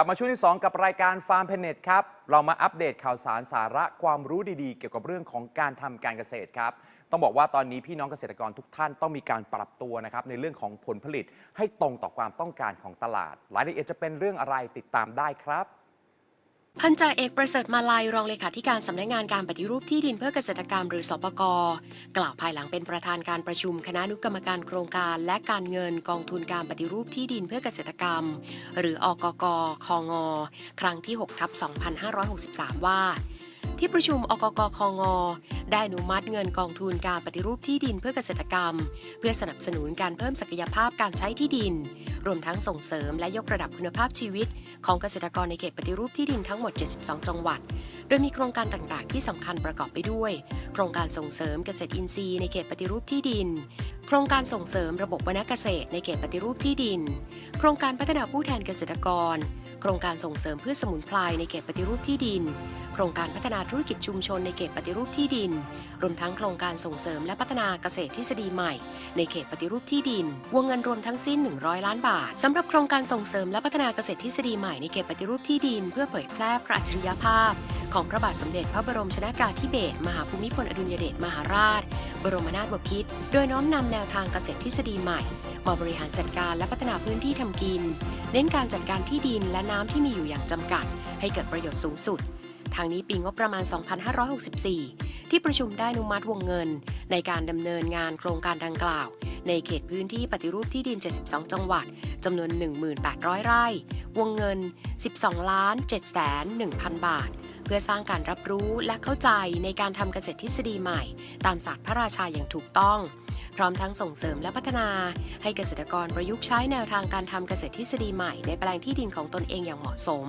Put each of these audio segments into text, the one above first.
ลับมาช่วงที่ 2 กับรายการฟาร์มเพนเน็ตครับ เรามาอัปเดตข่าวสารสาระความรู้ดีๆ เกี่ยวกับเรื่องของการทำการเกษตรครับ ต้องบอกว่าตอนนี้พี่น้องเกษตรกรทุกท่านต้องมีการปรับตัวนะครับในเรื่องของผลผลิตให้ตรงต่อความต้องการของตลาด รายละเอียดจะเป็นเรื่องอะไรติดตามได้ครับ พันจ่าเอกประเสริฐมาลายรองเลขาธิการสำนักงานการปฏิรูปที่ดินเพื่อเกษตรกรรมหรือสปกกล่าวภายหลังเป็นประธานการประชุมคณะนุกรรมการโครงการ และการเงินกองทุนการปฏิรูปที่ดินเพื่อเกษตรกรรม หรืออกกคงครั้งที่6ทับ2563 ว่า ที่ประชุมอกกคงได้อนุมัติเงินกองทุนการปฏิรูปที่ดินเพื่อเกษตรกรรม เพื่อสนับสนุนการเพิ่มศักยภาพการใช้ที่ดิน รวมทั้งส่งเสริมและยกระดับคุณภาพชีวิต ของเกษตรกรในเขตปฏิรูปที่ดินทั้งหมด 72 จังหวัด โดยมีโครงการต่างๆ ที่สำคัญประกอบไปด้วย โครงการส่งเสริมเกษตรอินทรีย์ในเขตปฏิรูปที่ดิน โครงการส่งเสริมระบบวณเกษตรในเขตปฏิรูปที่ดิน โครงการพัฒนาผู้แทนเกษตรกร โครงการส่งเสริมพืชสมุนไพรในเขตปฏิรูปที่ดิน ครงการพัฒนาธุรกิจชุมชนในเขตปฏิรูปที่ดิน รวมทั้งโครงการส่งเสริมและพัฒนาเกษตรทฤษฎีใหม่ ในเขตปฏิรูปที่ดิน วงเงินรวมทั้งสิ้น 100 ล้านบาทสำหรับโครงการส่งเสริมและพัฒนาเกษตรทฤษฎีใหม่ในเขตปฏิรูปที่ดิน เพื่อเผยแพร่พระอัจฉริยภาพ ของพระบาทสมเด็จพระบรมชนากาธิเบศรมหาภูมิพลอดุลยเดชมหาราช บรมนาถบพิตรโดยน้อมนำแนวทางเกษตรทฤษฎีใหม่มาบริหารจัดการและพัฒนาพื้นที่ทำกิน เน้นการจัดการที่ดินและน้ำที่มีอยู่อย่างจำกัด ให้เกิดประโยชน์สูงสุด ทางนี้ปีงบประมาณ 2564 ที่ประชุมได้นุมัติวงเงิน ในการดำเนินงานโครงการดังกล่าว ในเขตพื้นที่ปฏิรูปที่ดิน 72 จังหวัดจำนวน 1,800ไร่ วงเงิน 12 ล้าน7แสน1,000 บาท เพื่อสร้างการรับรู้และเข้าใจในการทำเกษตรทฤษฎีใหม่ ตามศาสตร์พระราชาอย่างถูกต้อง พร้อมทั้งส่งเสริมและพัฒนา ให้เกษตรกรประยุกต์ใช้แนวทางการทำเกษตรทฤษฎีใหม่ในแปลงที่ดินของตนเองอย่างเหมาะสม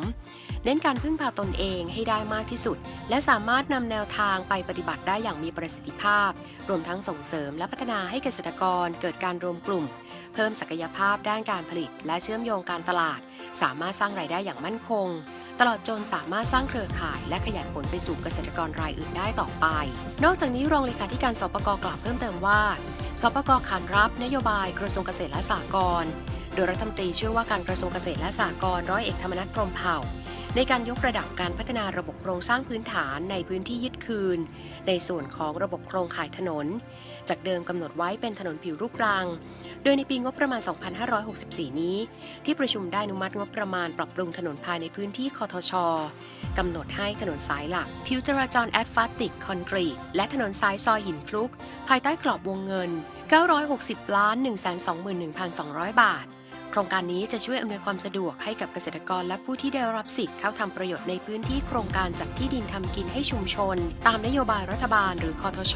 เน้นการพึ่งพาตนเองให้ได้มากที่สุด และสามารถนำแนวทางไปปฏิบัติได้อย่างมีประสิทธิภาพ รวมทั้งส่งเสริมและพัฒนาให้เกษตรกรเกิดการรวมกลุ่ม เพิ่มศักยภาพด้านการผลิต และเชื่อมโยงการตลาด สามารถสร้างรายได้อย่างมั่นคง ตลอดจนสามารถสร้างเครือข่ายและขยายผลไปสู่เกษตรกรรายอื่นได้ต่อไป นอกจากนี้รองเลขาธิการสปกกล่าวเพิ่มเติมว่า สปกขานรับนโยบายกระทรวงเกษตรและสหกรณ์ โดยรัฐมนตรีช่วยว่าการกระทรวงเกษตรและสหกรณ์ร้อยเอกธรรมนัฐพรมเผ่า ในการยกระดับการพัฒนาระบบโครงสร้างพื้นฐานในพื้นที่ยึดคืน ในส่วนของระบบโครงข่ายถนน จากเดิมกำหนดไว้เป็นถนนผิวลูกรัง โดยในปีงบประมาณ 2564 นี้ ที่ประชุมได้อนุมัติงบประมาณปรับปรุงถนนภายในพื้นที่คอทชกำหนดให้ถนนสายหลัก ผิวจราจรแอสฟัลติกคอนกรีตและถนนสายซอยหินคลุก ภายใต้กรอบวงเงิน 960 ล้าน 121,200 บาท รงการนี้จะช่วยอำนวยความสะดวกให้กับเกษตรกรและผู้ที่ได้รับสิทธิ์เข้าทำประโยชน์ในพื้นที่โครงการจัดที่ดินทำกินให้ชุมชน ตามนโยบายรัฐบาลหรือคอทช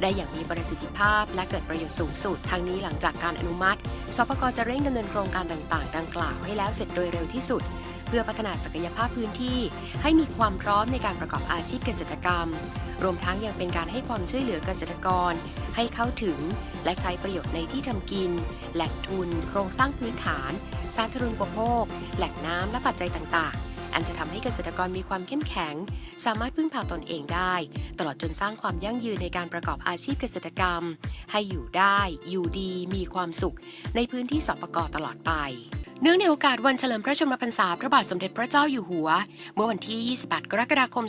ได้อย่างมีประสิทธิภาพ และเกิดประโยชน์สูงสุดทั้งนี้หลังจากการอนุมัติสปกจะเร่งดำเนินโครงการต่างๆ ดังกล่าวให้แล้วเสร็จโดยเร็วที่สุด พื่อพัฒนาศักยภาพพื้นที่ ให้มีความพร้อมในการประกอบอาชีพเกษตรกรรม รวมทั้งยังเป็นการให้ความช่วยเหลือเกษตรกร ให้เข้าถึง และใช้ประโยชน์ในที่ทำกิน แหล่งทุน โครงสร้างพื้นฐาน สาธารณูปโภค แหล่งน้ำและปัจจัยต่างๆ อันจะทำให้เกษตรกรมีความเข้มแข็ง สามารถพึ่งพาตนเองได้ ตลอดจนสร้างความยั่งยืนในการประกอบอาชีพเกษตรกรรม ให้อยู่ได้ อยู่ดี มีความสุข ในพื้นที่สปกตลอดไป เนื่องในโอกาสวันเฉลิมพระชนมพรรษาพระบาทสมเด็จพระเจ้าอยู่หัว เมื่อวันที่ 28 กรกฎาคม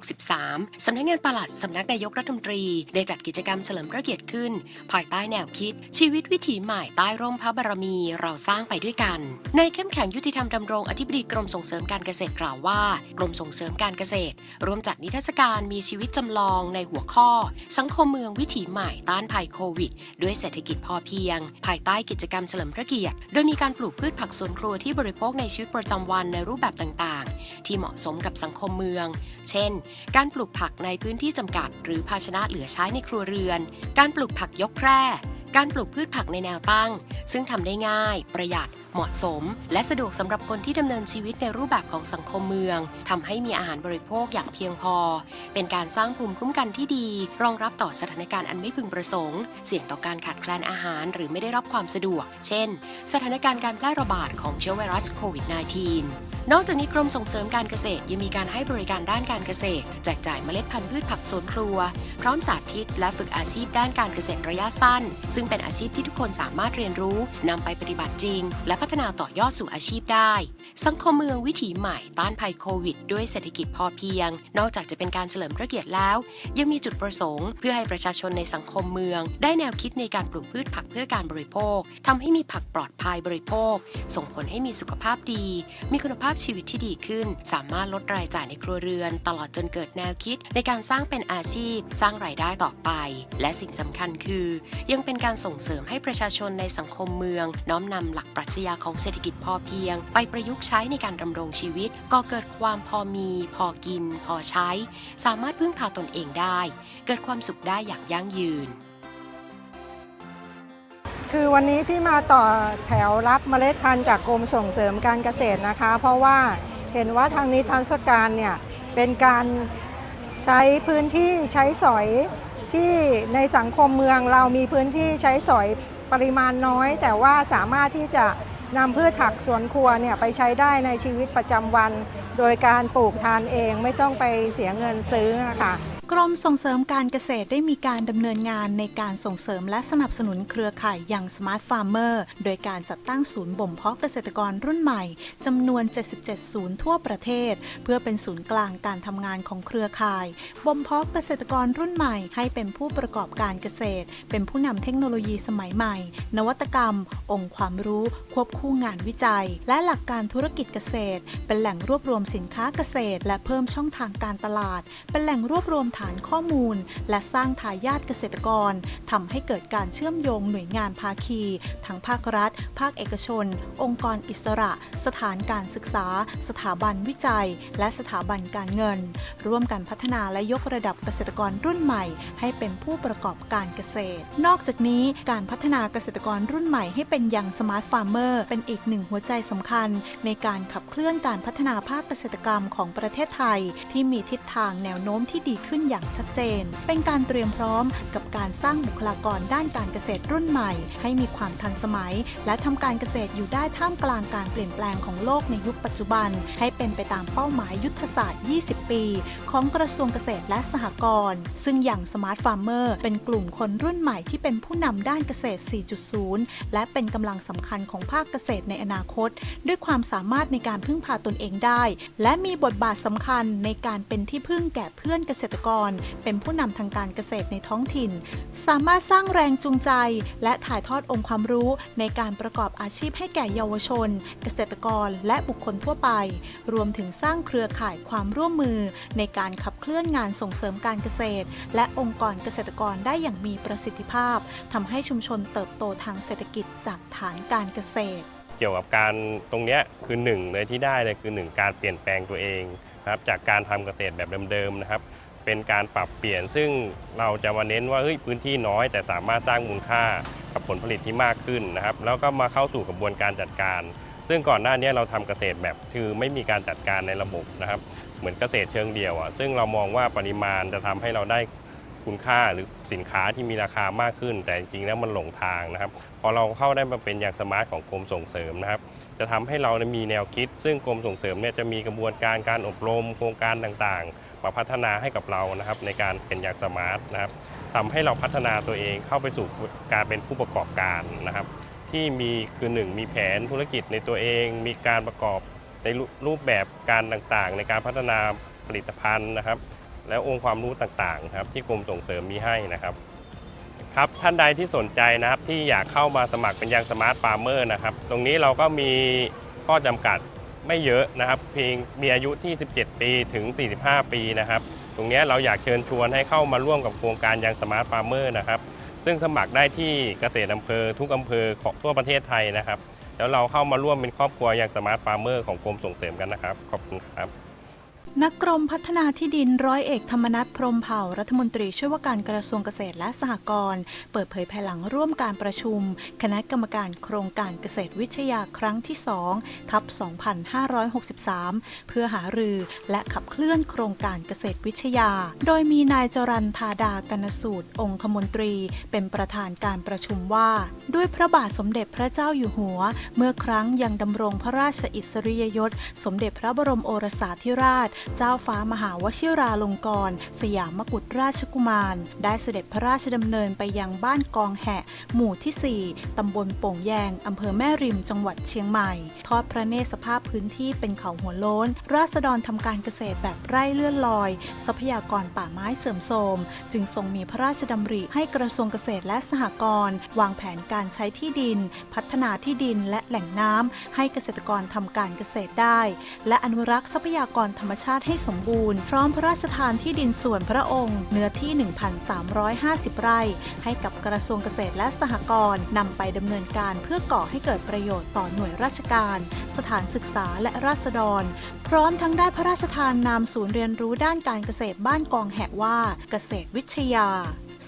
2563 สำนักงานปลัดสำนักนายกรัฐมนตรี ได้จัดกิจกรรมเฉลิมพระเกียรติขึ้น ภายใต้แนวคิด ชีวิตวิถีใหม่ใต้ร่มพระบารมีเราสร้างไปด้วยกัน ในเข้มแข็งยุติธรรมดำรงอธิบดีกรมส่งเสริมการเกษตรกล่าวว่า กรมส่งเสริมการเกษตรร่วมจัดนิทรรศการมีชีวิตจำลองในหัวข้อ สังคมเมืองวิถีใหม่ต้านภัยโควิด ด้วยเศรษฐกิจพอเพียง ภายใต้กิจกรรมเฉลิมพระเกียรติโดยมีการปลูกพืชผักสวนครัวที่บริโภคในชีวิตประจำวันในรูปแบบต่างๆ ที่เหมาะสมกับสังคมเมือง เช่น การปลูกผักในพื้นที่จำกัด หรือภาชนะเหลือใช้ในครัวเรือน การปลูกผักยกแคร่การปลูกพืชผักในแนวตั้ง ซึ่งทำได้ง่าย ประหยัด เหมาะสม และสะดวกสำหรับคนที่ดำเนินชีวิตในรูปแบบของสังคมเมืองทำให้มีอาหารบริโภคอย่างเพียงพอ เป็นการสร้างภูมิคุ้มกันที่ดี รองรับต่อสถานการณ์อันไม่พึงประสงค์ เสี่ยงต่อการขาดแคลนอาหารหรือไม่ได้รับความสะดวก เช่น สถานการณ์การแพร่ระบาดของเชื้อไวรัสโควิด -19 นอกจากนี้กรมส่งเสริมการเกษตรยังมีการให้บริการด้านการเกษตร แจกจ่ายเมล็ดพันธุ์พืชผักสวนครัว พร้อมสาธิตและฝึกอาชีพด้านการเกษตรระยะสั้น ซึ่งเป็นอาชีพที่ทุกคนสามารถเรียนรู้นำไปปฏิบัติจริง และพัฒนาต่อยอดสู่อาชีพได้ สังคมเมืองวิถีใหม่ต้านภัยโควิด ด้วยเศรษฐกิจพอเพียง นอกจากจะเป็นการเฉลิมพระเกียรติแล้ว ยังมีจุดประสงค์ เพื่อให้ประชาชนในสังคมเมือง ได้แนวคิดในการปลูกพืชผักเพื่อการบริโภคทำให้มีผักปลอดภัยบริโภค ส่งผลให้มีสุขภาพดี มีคุณภาพชีวิตที่ดีขึ้น สามารถลดรายจ่ายในครัวเรือน ตลอดจนเกิดแนวคิด ในการสร้างเป็นอาชีพ สร้างรายได้ต่อไป และสิ่งสำคัญคือ ยังเป็นการส่งเสริมให้ประชาชนในสังคมเมือง น้อมนำหลักปรัชญาของเศรษฐกิจพอเพียง ไปประยุกต์ใช้ในการดำรงชีวิต ก็เกิดความพอมี พอกิน พอใช้ สามารถพึ่งพาตนเองได้ เกิดความสุขได้อย่างยั่งยืน คือวันนี้ที่มาต่อแถวรับเมล็ดพันธุ์จากกรมส่งเสริมการเกษตรนะคะ เพราะว่าเห็นว่าทางนิทรรศการเนี่ยเป็นการใช้พื้นที่ใช้สอยที่ในสังคมเมืองเรามีพื้นที่ใช้สอยปริมาณน้อย แต่ว่าสามารถที่จะนำพืชผักสวนครัวเนี่ยไปใช้ได้ในชีวิตประจำวัน โดยการปลูกทานเองไม่ต้องไปเสียเงินซื้อนะคะ กรมส่งเสริมการเกษตรได้มีการดำเนินงานในการส่งเสริมและสนับสนุนเครือข่ายอย่างสมาร์ทฟาร์มเมอร์โดยการจัดตั้งศูนย์บ่มเพาะเกษตรกรรุ่นใหม่จำนวน 77 ศูนย์ทั่วประเทศ เพื่อเป็นศูนย์กลางการทำงานของเครือข่าย บ่มเพาะเกษตรกรรุ่นใหม่ให้เป็นผู้ประกอบการเกษตร เป็นผู้นำเทคโนโลยีสมัยใหม่ นวัตกรรม องค์ความรู้ ควบคู่งานวิจัย และหลักการธุรกิจเกษตร เป็นแหล่งรวบรวมสินค้าเกษตร และเพิ่มช่องทางการตลาด เป็นแหล่งรวบรวมฐานข้อมูล และสร้างทายาทเกษตรกรทำให้เกิดการเชื่อมโยงหน่วยงานภาคี ทั้งภาครัฐ ภาคเอกชน องค์กรอิสระ สถานการศึกษา สถาบันวิจัย และสถาบันการเงิน ร่วมกันพัฒนาและยกระดับเกษตรกรรุ่นใหม่ ให้เป็นผู้ประกอบการเกษตร นอกจากนี้การพัฒนาเกษตรกรรุ่นใหม่ให้เป็นยังสมาร์ทฟาร์มเมอร์เป็นอีกหนึ่งหัวใจสำคัญ ในการขับเคลื่อนการพัฒนาภาคเกษตรกรรมของประเทศไทย ที่มีทิศทางแนวโน้มที่ดีขึ้นอย่างชัดเจน เป็นการเตรียมพร้อมกับการสร้างบุคลากรด้านการเกษตรรุ่นใหม่ ให้มีความทันสมัย และทำการเกษตรอยู่ได้ท่ามกลางการเปลี่ยนแปลงของโลกในยุคปัจจุบัน ให้เป็นไปตามเป้าหมายยุทธศาสตร์ 20 ปี ของกระทรวงเกษตรและสหกรณ์ซึ่งอย่างสมาร์ทฟาร์มเมอร์เป็นกลุ่มคนรุ่นใหม่ที่เป็นผู้นำด้านเกษตร 4.0 และเป็นกำลังสำคัญของภาคเกษตรในอนาคต ด้วยความสามารถในการพึ่งพาตนเองได้ และมีบทบาทสำคัญในการเป็นที่พึ่งแก่เพื่อนเกษตรกรเป็นผู้นำทางการเกษตรในท้องถิ่น สามารถสร้างแรงจูงใจ และถ่ายทอดองค์ความรู้ในการประกอบอาชีพให้แก่เยาวชน เกษตรกรและบุคคลทั่วไป รวมถึงสร้างเครือข่ายความร่วมมือ ในการขับเคลื่อนงานส่งเสริมการเกษตร และองค์กรเกษตรกรได้อย่างมีประสิทธิภาพทำให้ชุมชนเติบโตทางเศรษฐกิจจากฐานการเกษตรเกี่ยวกับการตรงนี้คือหนึ่งเลยที่ได้เลยคือหนึ่งการเปลี่ยนแปลงตัวเองนะครับจากการทำเกษตรแบบเดิมๆนะครับ เป็นการปรับเปลี่ยน ซึ่งเราจะมาเน้นว่าเฮ้ยพื้นที่น้อย แต่สามารถสร้างมูลค่ากับผลผลิตที่มากขึ้นนะครับ แล้วก็มาเข้าสู่กระบวนการจัดการ ซึ่งก่อนหน้านี้เราทำเกษตรแบบคือไม่มีการจัดการในระบบนะครับ เหมือนเกษตรเชิงเดียวอะซึ่งเรามองว่าปริมาณจะทำให้เราได้ คุณค่าหรือสินค้าที่มีราคามากขึ้น แต่จริงๆแล้วมันหลงทางนะครับ พอเราเข้าได้มาเป็นอย่างสมาร์ทของกรมส่งเสริมนะครับ จะทำให้เรามีแนวคิด ซึ่งกรมส่งเสริมเนี่ยจะมีกระบวนการการอบรมโครงการต่างๆ มาพัฒนาให้กับเรานะครับ ในการเป็นอย่างสมาร์ทนะครับทำให้เราพัฒนาตัวเองเข้าไปสู่การเป็นผู้ประกอบการนะครับ ที่มีคือหนึ่งมีแผนธุรกิจในตัวเอง มีการประกอบในรูปแบบการต่างๆ ในการพัฒนาผลิตภัณฑ์นะครับ และองค์ความรู้ต่างๆครับที่กรมส่งเสริมมีให้นะครับครับท่านใดที่สนใจนะครับที่อยากเข้ามาสมัครเป็นยังสมาร์ทฟาร์มเมอร์นะครับตรงนี้เราก็มีข้อจำกัดไม่เยอะนะครับ เพียงมีอายุที่ 17 ปีถึง 45 ปีนะครับ ตรงนี้เราอยากเชิญชวนให้เข้ามาร่วมกับโครงการยังสมาร์ทฟาร์มเมอร์นะครับ ซึ่งสมัครได้ที่เกษตรอำเภอทุกอำเภอของทั่วประเทศไทยนะครับ แล้วเราเข้ามาร่วมเป็นครอบครัวยังสมาร์ทฟาร์มเมอร์ของกรมส่งเสริมกันนะครับ ขอบคุณครับ นักกรมพัฒนาที่ดินร้อยเอกธรรมนัฐพรหมเผ่ารัฐมนตรีช่วยว่าการกระทรวงเกษตรและสหกรณ์เปิดเผยภายหลังร่วมการประชุม คณะกรรมการโครงการเกษตรวิทยาครั้งที่2ทับ 2563 เพื่อหารือและขับเคลื่อนโครงการเกษตรวิทยา โดยมีนายจรันธาดากนสูตร องคมนตรี เป็นประธานการประชุมว่า ด้วยพระบาทสมเด็จพระเจ้าอยู่หัว เมื่อครั้งยังดำรงพระราชอิสริยยศ สมเด็จพระบรมโอรสาธิราชเจ้าฟ้ามหาวชิราลงกรณ์สยามกุฎราชกุมาร ได้เสด็จพระราชดำเนินไปยังบ้านกองแหะ หมู่ที่ 4 ตำบลโป่งแยง อำเภอแม่ริม จังหวัดเชียงใหม่ ทอดพระเนตรสภาพพื้นที่เป็นเขาหัวโล้น ราษฎรทำการเกษตรแบบไร่เลื่อนลอย ทรัพยากรป่าไม้เสื่อมโทรม จึงทรงมีพระราชดำริให้กระทรวงเกษตรและสหกรณ์วางแผนการใช้ที่ดิน พัฒนาที่ดินและแหล่งน้ำให้เกษตรกรทำการเกษตรได้ และอนุรักษ์ทรัพยากรธรรมชาติให้สมบูรณ์ พร้อมพระราชทานที่ดินส่วนพระองค์ เนื้อที่ 1,350 ไร่ ให้กับกระทรวงเกษตรและสหกรณ์นำไปดำเนินการเพื่อก่อให้เกิดประโยชน์ต่อหน่วยราชการ สถานศึกษาและราษฎร พร้อมทั้งได้พระราชทานนามศูนย์เรียนรู้ด้านการเกษตรบ้านกองแหกว่าเกษตรวิทยา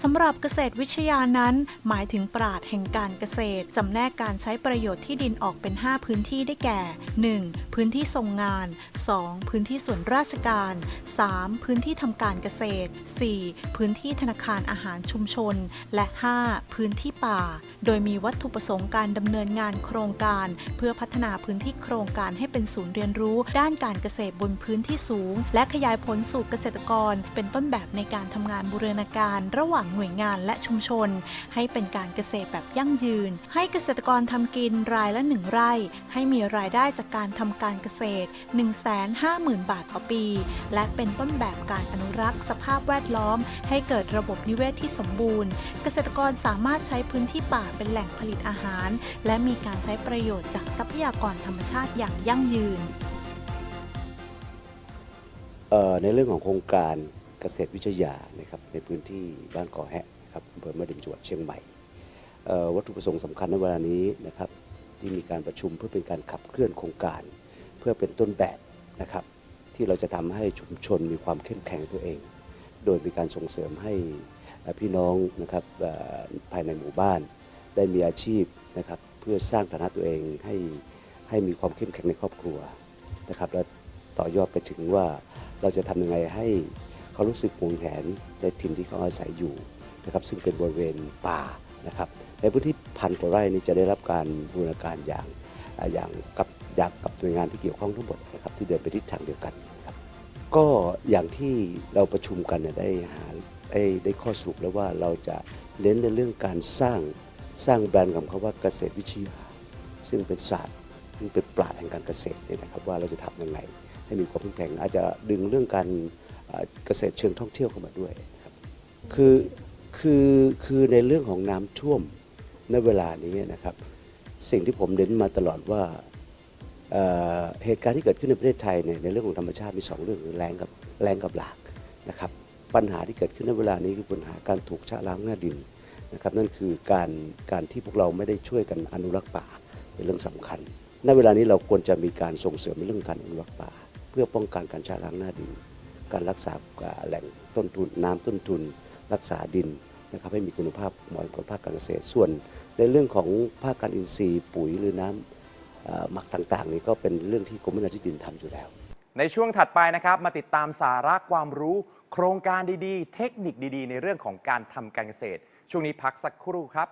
สำหรับเกษตรวิทยานั้น หมายถึงปราดแห่งการเกษตรจำแนกการใช้ประโยชน์ที่ดินออกเป็น 5 พื้นที่ได้แก่ 1. พื้นที่ทรงงาน 2. พื้นที่ส่วนราชการ 3. พื้นที่ทำการเกษตร 4. พื้นที่ธนาคารอาหารชุมชน และ 5. พื้นที่ป่า โดยมีวัตถุประสงค์การดำเนินงานโครงการ เพื่อพัฒนาพื้นที่โครงการให้เป็นศูนย์เรียนรู้ ด้านการเกษตรบนพื้นที่สูง และขยายผลสู่เกษตรกร เป็นต้นแบบในการทำงานบูรณาการระหว่างหน่วยงานและชุมชน ให้เป็นการเกษตรแบบยั่งยืน ให้เกษตรกรทำกินรายละหนึ่งไร่ ให้มีรายได้จากการทำการเกษตร 150,000 บาทต่อปี และเป็นต้นแบบการอนุรักษ์สภาพแวดล้อม ให้เกิดระบบนิเวศที่สมบูรณ์ เกษตรกรสามารถใช้พื้นที่ป่าเป็นแหล่งผลิตอาหาร และมีการใช้ประโยชน์จากทรัพยากรธรรมชาติอย่างยั่งยืนในเรื่องของโครงการ กษตรวิทยานะครับในพื้นที่บ้านก่อแหะนะครับอำเภอแม่ริมจังหวัดเชียงใหม่วัตถุประสงค์สำคัญในเวลานี้นะครับที่มีการประชุมเพื่อเป็นการขับเคลื่อนโครงการ เพื่อเป็นต้นแบบนะครับที่เราจะทำให้ชุมชนมีความเข้มแข็งตัวเอง โดยมีการส่งเสริมให้พี่น้องนะครับภายในหมู่บ้าน ได้มีอาชีพนะครับเพื่อสร้างฐานะตัวเองให้ให้มีความเข้มแข็งในครอบครัวนะครับและต่อยอดไปถึงว่าเราจะทำยังไงให้ เขารู้สึกหวงแหนในถิ่นที่เขาอาศัยอยู่นะครับซึ่งเป็นบริเวณป่านะครับในพื้นที่พันกว่าไร่นี้จะได้รับการบูรณาการอย่างอย่างกับอยากกับหน่วยงานที่เกี่ยวข้องทั้งหมดนะครับที่เดินไปทิศทางเดียวกันครับก็อย่างที่เราประชุมกันเนี่ยได้หาได้ได้ข้อสรุปแล้วว่าเราจะเน้นในเรื่องการสร้างสร้างแบรนด์ของเขาว่าเกษตรวิทยาซึ่งเป็นศาสตร์ซึ่งเป็นปราชญ์แห่งการเกษตรเนี่ยนะครับว่าเราจะทำยังไงให้มีความเข้มแข็งอาจจะดึงเรื่องการ เกษตรเชิงท่องเที่ยวเข้ามาด้วยครับคือคือคือในเรื่องของน้ำท่วมในเวลานี้นะครับ สิ่งที่ผมเน้นมาตลอดว่าเเหตุการณ์ที่เกิดขึ้นในประเทศไทยเนี่ยในเรื่องของธรรมชาติมีสองเรื่องคือแรงกับแรงกับหลากนะครับปัญหาที่เกิดขึ้นในเวลานี้คือปัญหาการถูกชะล้างหน้าดินนะครับนั่นคือการการที่พวกเราไม่ได้ช่วยกันอนุรักษ์ป่าเป็นเรื่องสำคัญ ณเวลานี้เราควรจะมีการส่งเสริมในเรื่องการอนุรักษ์ป่า เพื่อป้องกันการชะล้างหน้าดิน การรักษาแหล่งต้นทุนน้ำต้นทุน รักษาดินนะครับให้มีคุณภาพเหมาะกับภาคการเกษตรส่วน ในเรื่องของภาคการอินทรีย์ปุ๋ยหรือน้ำเอ่อหมักต่างๆ นี่ก็เป็นเรื่องที่กรมพัฒนาที่ดินทำอยู่แล้ว ในช่วงถัดไปนะครับมาติดตามสาระความรู้ โครงการดีๆ เทคนิคดีๆ ในเรื่องของการทำการเกษตร ช่วงนี้พักสักครู่ครับ